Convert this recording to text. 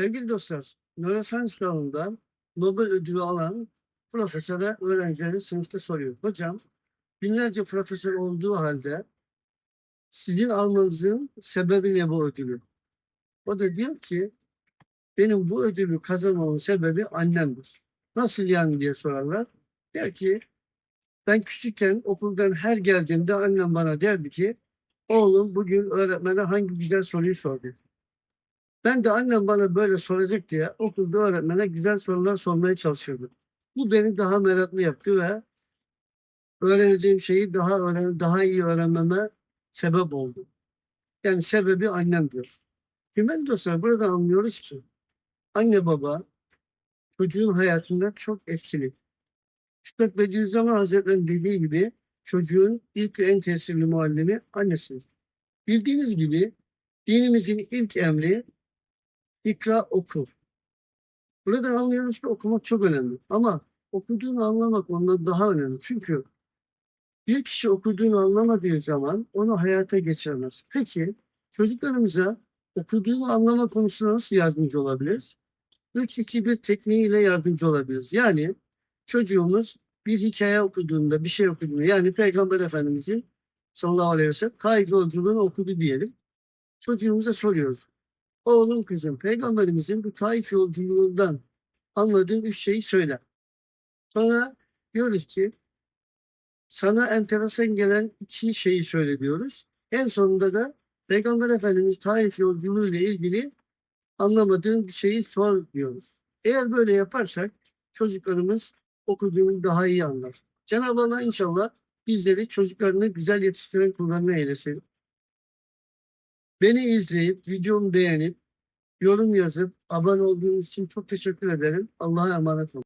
Sevgili dostlar, nöroscience dalında Nobel ödülü alan profesöre öğrencileri sınıfta soruyor. Hocam, binlerce profesör olduğu halde sizin almanızın sebebi ne bu ödülü? O da diyor ki, benim bu ödülü kazanmamın sebebi annemdir. Nasıl yani diye sorarlar. Der ki, ben küçükken okuldan her geldiğimde annem bana derdi ki, oğlum bugün öğretmene hangi güzel soruyu sordu. Ben de annem bana böyle soracak diye okulda öğretmene güzel sorular sormaya çalışıyordum. Bu beni daha meraklı yaptı ve öğreneceğim şeyi daha öğren daha iyi öğrenmeme sebep oldu. Yani sebebi annem diyor. Kıymetli dostlar burada anlıyoruz ki anne baba çocuğun hayatında çok etkili. Üstad Bediüzzaman Hazretleri'nin dediği gibi çocuğun ilk ve en tesirli muallimi annesidir. Bildiğiniz gibi dinimizin ilk emri İkra oku. Burada anlıyoruz ki okumak çok önemli. Ama okuduğunu anlamak ondan daha önemli. Çünkü bir kişi okuduğunu anlamadığı zaman onu hayata geçiremez. Peki çocuklarımıza okuduğunu anlama konusunda nasıl yardımcı olabiliriz? 3-2-1 tekniğiyle yardımcı olabiliriz. Yani çocuğumuz bir hikaye okuduğunda, bir şey okuduğunda yani Peygamber Efendimizin sallallahu aleyhi ve sellem Kaygı yolculuğunu okudu diyelim. Çocuğumuza soruyoruz. Oğlum kızım peygamberimizin bu Taif yolculuğundan anladığın üç şeyi söyle. Sonra diyoruz ki sana enteresan gelen iki şeyi söyle diyoruz. En sonunda da Peygamber Efendimiz Taif yolculuğu ile ilgili anlamadığın bir şeyi sor diyoruz. Eğer böyle yaparsak çocuklarımız okuduğunu daha iyi anlar. Cenab-ı Allah inşallah bizleri çocuklarını güzel yetiştiren kullarına eylesin. Beni izleyip, videomu beğenip, yorum yazıp, abone olduğunuz için çok teşekkür ederim. Allah'a emanet olun.